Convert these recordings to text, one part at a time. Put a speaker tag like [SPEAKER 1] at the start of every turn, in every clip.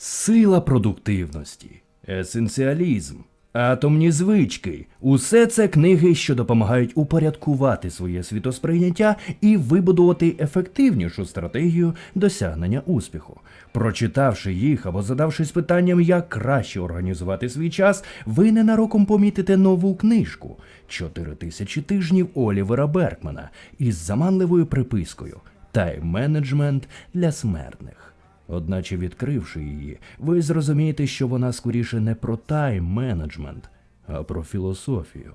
[SPEAKER 1] Сила продуктивності, есенціалізм, атомні звички усе це книги, що допомагають упорядкувати своє світосприйняття і вибудувати ефективнішу стратегію досягнення успіху. Прочитавши їх або задавшись питанням, як краще організувати свій час, ви ненароком помітите нову книжку «Чотири тисячі тижнів Олівера Беркмана із заманливою припискою Тайм-менеджмент для смертних. Одначе, відкривши її, ви зрозумієте, що вона скоріше не про тайм-менеджмент, а про філософію.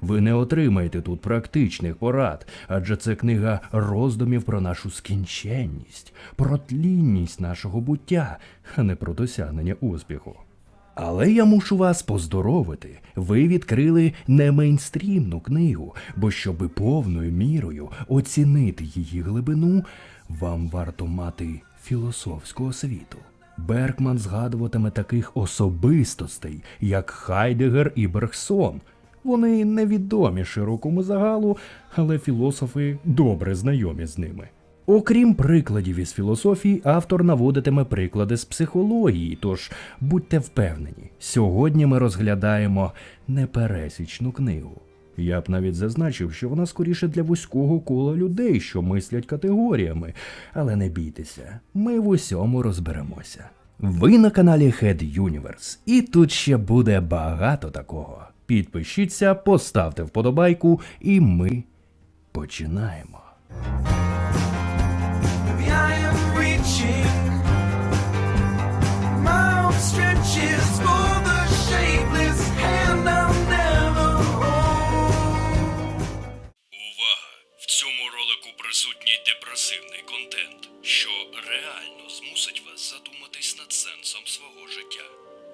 [SPEAKER 1] Ви не отримаєте тут практичних порад, адже це книга роздумів про нашу скінченність, про тлінність нашого буття, а не про досягнення успіху. Але я мушу вас поздоровити. Ви відкрили не мейнстрімну книгу, бо щоби повною мірою оцінити її глибину, вам варто мати філософську освіту. Беркман згадуватиме таких особистостей, як Хайдегер і Бергсон. Вони невідомі широкому загалу, але філософи добре знайомі з ними. Окрім прикладів із філософії, автор наводитиме приклади з психології, тож будьте впевнені, сьогодні ми розглядаємо непересічну книгу. Я б навіть зазначив, що вона скоріше для вузького кола людей, що мислять категоріями, але не бійтеся, ми в усьому розберемося. Ви на каналі Head Universe, і тут ще буде багато такого. Підпишіться, поставте вподобайку, і ми починаємо.
[SPEAKER 2] Депресивний контент, що реально змусить вас задуматись над сенсом свого життя.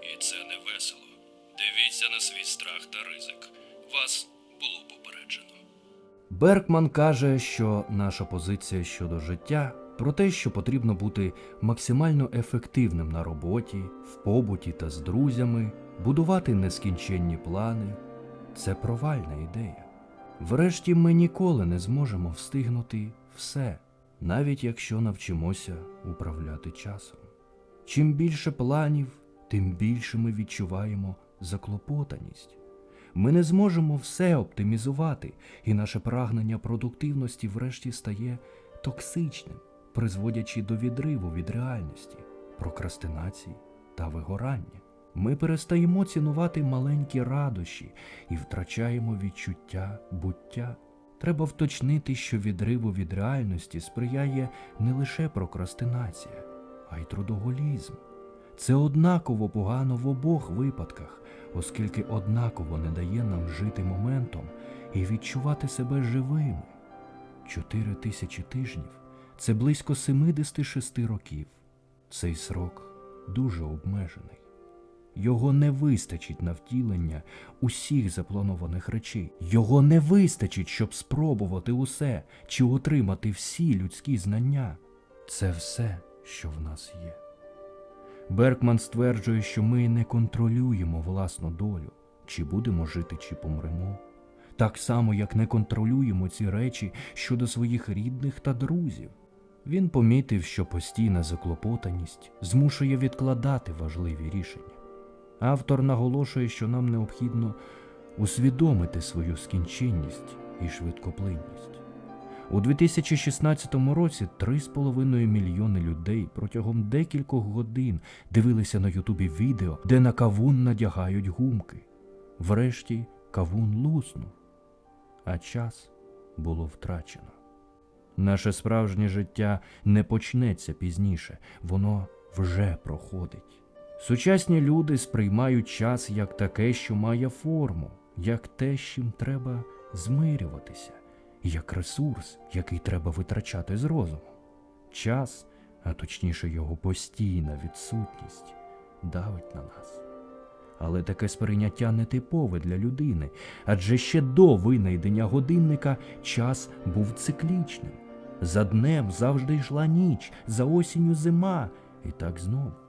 [SPEAKER 2] І це не весело. Дивіться на свій страх та ризик. Вас було попереджено.
[SPEAKER 1] Беркман каже, що наша позиція щодо життя про те, що потрібно бути максимально ефективним на роботі, в побуті та з друзями, будувати нескінченні плани це провальна ідея. Врешті ми ніколи не зможемо встигнути все, навіть якщо навчимося управляти часом. Чим більше планів, тим більше ми відчуваємо заклопотаність. Ми не зможемо все оптимізувати, і наше прагнення продуктивності врешті стає токсичним, призводячи до відриву від реальності, прокрастинації та вигорання. Ми перестаємо цінувати маленькі радощі і втрачаємо відчуття буття. Треба вточнити, що відриву від реальності сприяє не лише прокрастинація, а й трудоголізм. Це однаково погано в обох випадках, оскільки однаково не дає нам жити моментом і відчувати себе живими. Чотири тисячі тижнів це близько 76 років. Цей срок дуже обмежений. Його не вистачить на втілення усіх запланованих речей. Його не вистачить, щоб спробувати усе чи отримати всі людські знання. Це все, що в нас є. Беркман стверджує, що ми не контролюємо власну долю, чи будемо жити, чи помремо. Так само, як не контролюємо ці речі щодо своїх рідних та друзів. Він помітив, що постійна заклопотаність змушує відкладати важливі рішення. Автор наголошує, що нам необхідно усвідомити свою скінченність і швидкоплинність. У 2016 році 3,5 мільйони людей протягом декількох годин дивилися на Ютубі відео, де на кавун надягають гумки. Врешті кавун луснув, а час було втрачено. Наше справжнє життя не почнеться пізніше, воно вже проходить. Сучасні люди сприймають час як таке, що має форму, як те, з чим треба змирюватися, як ресурс, який треба витрачати з розуму. Час, а точніше його постійна відсутність, давить на нас. Але таке сприйняття не типове для людини, адже ще до винайдення годинника час був циклічним. За днем завжди йшла ніч, за осінню зима, і так знов.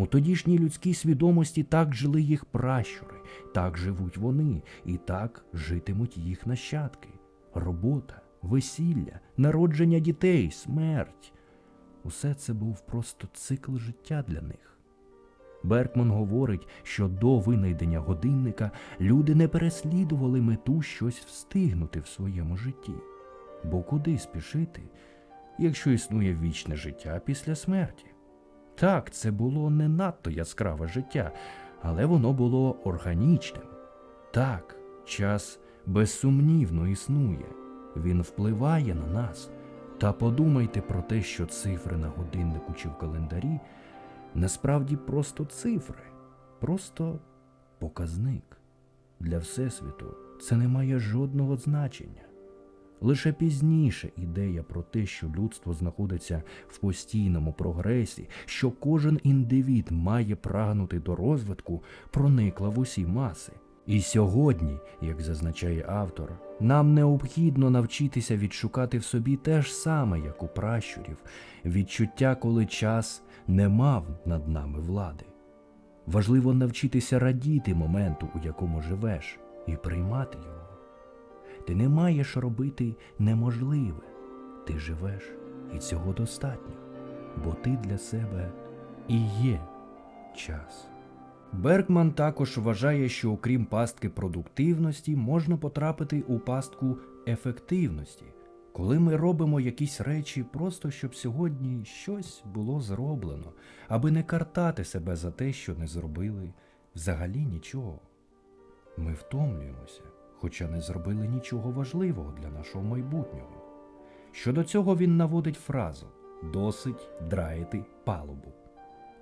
[SPEAKER 1] У тодішній людській свідомості так жили їх пращури, так живуть вони, і так житимуть їх нащадки. Робота, весілля, народження дітей, смерть. Усе це був просто цикл життя для них. Беркман говорить, що до винайдення годинника люди не переслідували мету щось встигнути в своєму житті. Бо куди спішити, якщо існує вічне життя після смерті? Так, це було не надто яскраве життя, але воно було органічним. Так, час безсумнівно існує, він впливає на нас. Та подумайте про те, що цифри на годиннику чи в календарі насправді просто цифри, просто показник. Для Всесвіту це не має жодного значення. Лише пізніше ідея про те, що людство знаходиться в постійному прогресі, що кожен індивід має прагнути до розвитку, проникла в усі маси. І сьогодні, як зазначає автор, нам необхідно навчитися відшукати в собі те ж саме, як у пращурів, відчуття, коли час не мав над нами влади. Важливо навчитися радіти моменту, у якому живеш, і приймати його. Ти не маєш робити неможливе. Ти живеш, і цього достатньо, бо ти для себе і є час. Бергман також вважає, що окрім пастки продуктивності можна потрапити у пастку ефективності, коли ми робимо якісь речі просто щоб сьогодні щось було зроблено, аби не картати себе за те, що не зробили взагалі нічого. Ми втомлюємося, хоча не зробили нічого важливого для нашого майбутнього. Щодо цього він наводить фразу досить драїти палубу.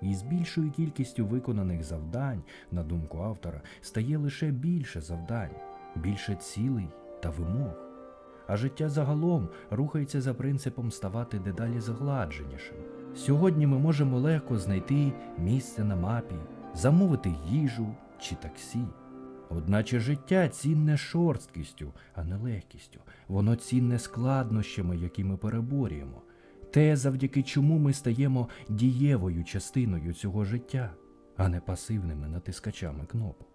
[SPEAKER 1] І з більшою кількістю виконаних завдань, на думку автора, стає лише більше завдань, більше цілей та вимог. А життя загалом рухається за принципом ставати дедалі згладженішим. Сьогодні ми можемо легко знайти місце на мапі, замовити їжу чи таксі. Одначе життя цінне шорсткістю, а не легкістю. Воно цінне складнощами, які ми переборюємо. Те, завдяки чому ми стаємо дієвою частиною цього життя, а не пасивними натискачами кнопок.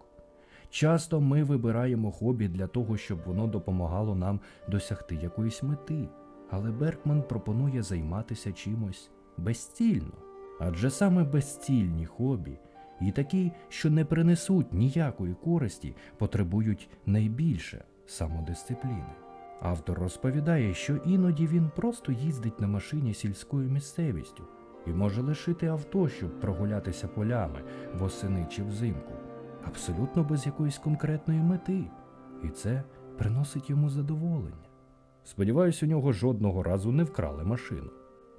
[SPEAKER 1] Часто ми вибираємо хобі для того, щоб воно допомагало нам досягти якоїсь мети, але Беркман пропонує займатися чимось безцільно. Адже саме безцільні хобі і такі, що не принесуть ніякої користі, потребують найбільше самодисципліни. Автор розповідає, що іноді він просто їздить на машині сільською місцевістю і може лишити авто, щоб прогулятися полями восени чи взимку, абсолютно без якоїсь конкретної мети, і це приносить йому задоволення. Сподіваюсь, у нього жодного разу не вкрали машину.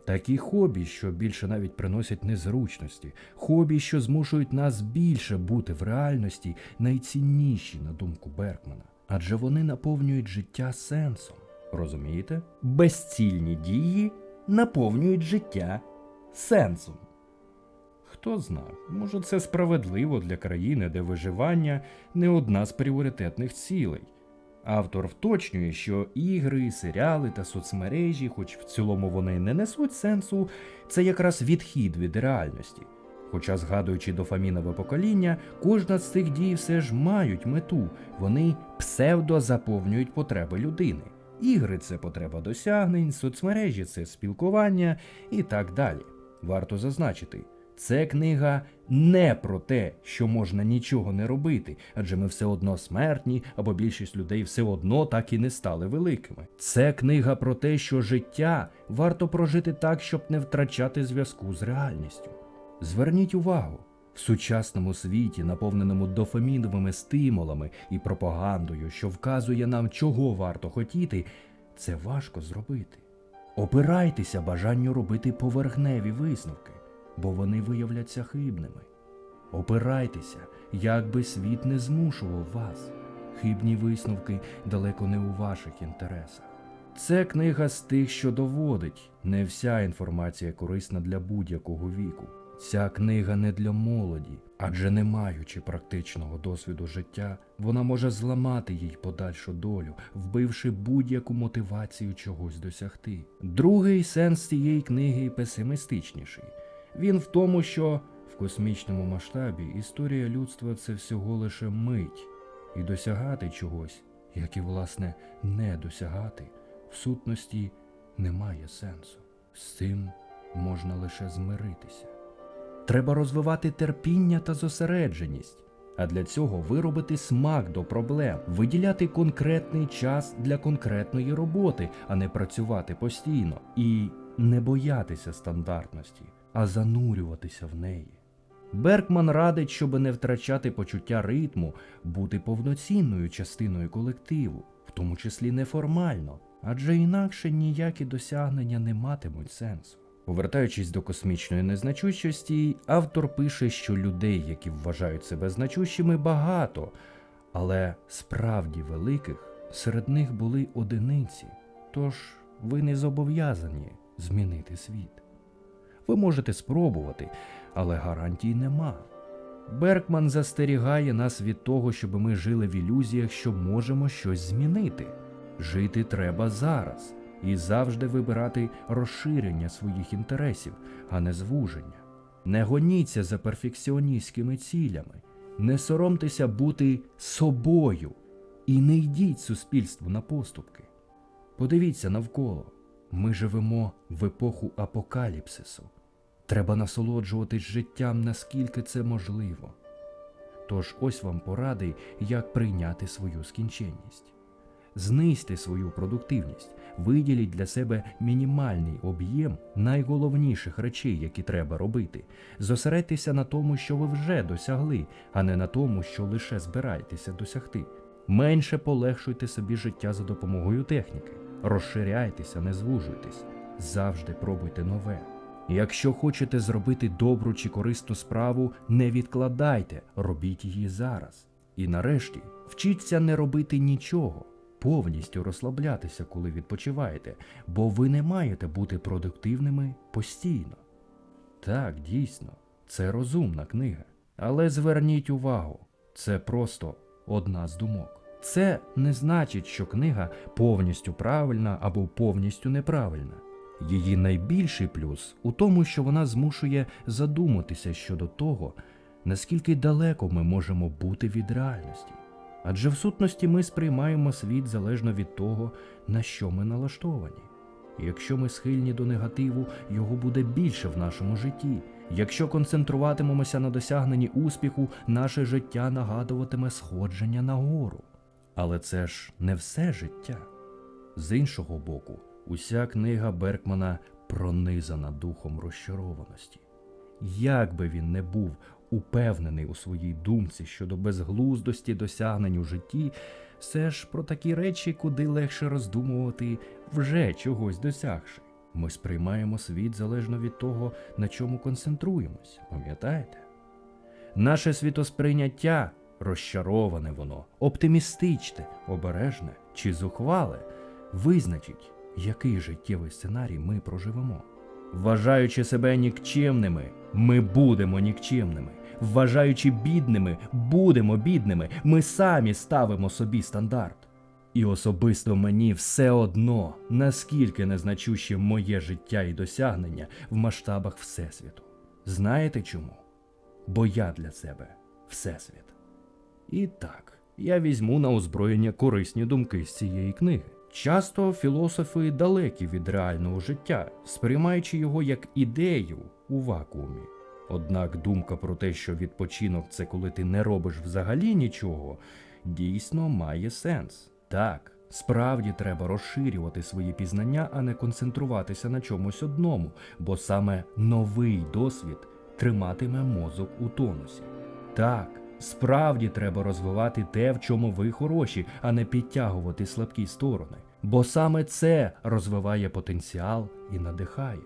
[SPEAKER 1] Такі хобі, що більше навіть приносять незручності, хобі, що змушують нас більше бути в реальності, найцінніші, на думку Беркмана. Адже вони наповнюють життя сенсом. Розумієте? Безцільні дії наповнюють життя сенсом. Хто знає, може це справедливо для країни, де виживання не одна з пріоритетних цілей. Автор вточнює, що ігри, серіали та соцмережі, хоч в цілому вони не несуть сенсу, це якраз відхід від реальності. Хоча, згадуючи дофамінове покоління, кожна з цих дій все ж мають мету, вони псевдо заповнюють потреби людини. Ігри це потреба досягнень, соцмережі це спілкування і так далі. Варто зазначити, це книга не про те, що можна нічого не робити, адже ми все одно смертні, або більшість людей все одно так і не стали великими. Це книга про те, що життя варто прожити так, щоб не втрачати зв'язку з реальністю. Зверніть увагу, в сучасному світі, наповненому дофаміновими стимулами і пропагандою, що вказує нам, чого варто хотіти, це важко зробити. Опирайтеся бажанню робити поверхневі висновки, бо вони виявляться хибними. Опирайтеся, як би світ не змушував вас. Хибні висновки далеко не у ваших інтересах. Це книга з тих, що доводить, не вся інформація корисна для будь-якого віку. Ця книга не для молоді, адже не маючи практичного досвіду життя, вона може зламати їй подальшу долю, вбивши будь-яку мотивацію чогось досягти. Другий сенс цієї книги песимістичніший. Він в тому, що в космічному масштабі історія людства це всього лише мить, і досягати чогось, як і власне не досягати, в сутності немає сенсу. З цим можна лише змиритися. Треба розвивати терпіння та зосередженість. А для цього виробити смак до проблем, виділяти конкретний час для конкретної роботи, а не працювати постійно, і не боятися стандартності, а занурюватися в неї. Беркман радить, щоб не втрачати почуття ритму, бути повноцінною частиною колективу, в тому числі неформально, адже інакше ніякі досягнення не матимуть сенсу. Повертаючись до космічної незначущості, автор пише, що людей, які вважають себе значущими, багато, але справді великих серед них були одиниці, тож ви не зобов'язані змінити світ. Ви можете спробувати, але гарантій нема. Беркман застерігає нас від того, щоб ми жили в ілюзіях, що можемо щось змінити. Жити треба зараз і завжди вибирати розширення своїх інтересів, а не звуження. Не гоніться за перфекціоністськими цілями, не соромтеся бути собою і не йдіть суспільству на поступки. Подивіться навколо. Ми живемо в епоху апокаліпсису. Треба насолоджуватись життям, наскільки це можливо. Тож ось вам поради, як прийняти свою скінченність. Знизьте свою продуктивність, виділіть для себе мінімальний об'єм найголовніших речей, які треба робити. Зосередьтеся на тому, що ви вже досягли, а не на тому, що лише збираєтеся досягти. Менше полегшуйте собі життя за допомогою техніки. Розширяйтеся, не звужуйтесь. Завжди пробуйте нове. Якщо хочете зробити добру чи корисну справу, не відкладайте, робіть її зараз. І нарешті вчіться не робити нічого, повністю розслаблятися, коли відпочиваєте, бо ви не маєте бути продуктивними постійно. Так, дійсно, це розумна книга. Але зверніть увагу, це просто одна з думок. Це не значить, що книга повністю правильна або повністю неправильна. Її найбільший плюс у тому, що вона змушує задуматися щодо того, наскільки далеко ми можемо бути від реальності. Адже в сутності ми сприймаємо світ залежно від того, на що ми налаштовані. Якщо ми схильні до негативу, його буде більше в нашому житті. Якщо концентруватимемося на досягненні успіху, наше життя нагадуватиме сходження нагору. Але це ж не все життя. З іншого боку, уся книга Беркмана пронизана духом розчарованості. Як би він не був упевнений у своїй думці щодо безглуздості досягнень у житті, все ж про такі речі куди легше роздумувати, вже чогось досягши. Ми сприймаємо світ залежно від того, на чому концентруємось, пам'ятаєте? Наше світосприйняття розчароване воно, оптимістичне, обережне чи зухвале, визначить, який життєвий сценарій ми проживемо. Вважаючи себе нікчемними, ми будемо нікчемними. Вважаючи бідними, будемо бідними. Ми самі ставимо собі стандарт. І особисто мені все одно, наскільки незначуще моє життя і досягнення в масштабах Всесвіту. Знаєте чому? Бо я для себе Всесвіт. І так, я візьму на озброєння корисні думки з цієї книги. Часто філософи далекі від реального життя, сприймаючи його як ідею у вакуумі. Однак думка про те, що відпочинок це коли ти не робиш взагалі нічого, дійсно має сенс. Так, справді треба розширювати свої пізнання, а не концентруватися на чомусь одному, бо саме новий досвід триматиме мозок у тонусі. Так, справді треба розвивати те, в чому ви хороші, а не підтягувати слабкі сторони. Бо саме це розвиває потенціал і надихає.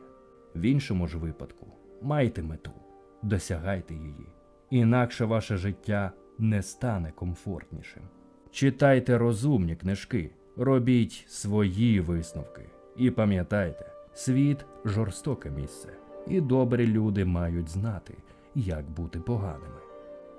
[SPEAKER 1] В іншому ж випадку майте мету, досягайте її. Інакше ваше життя не стане комфортнішим. Читайте розумні книжки, робіть свої висновки. І пам'ятайте, світ жорстоке місце, і добрі люди мають знати, як бути поганими.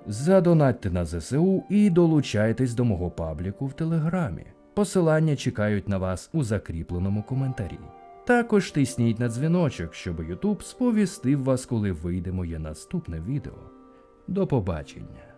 [SPEAKER 1] Задонатьте на ЗСУ і долучайтесь до мого пабліку в Телеграмі. Посилання чекають на вас у закріпленому коментарі. Також тисніть на дзвіночок, щоб YouTube сповістив вас, коли вийде моє наступне відео. До побачення!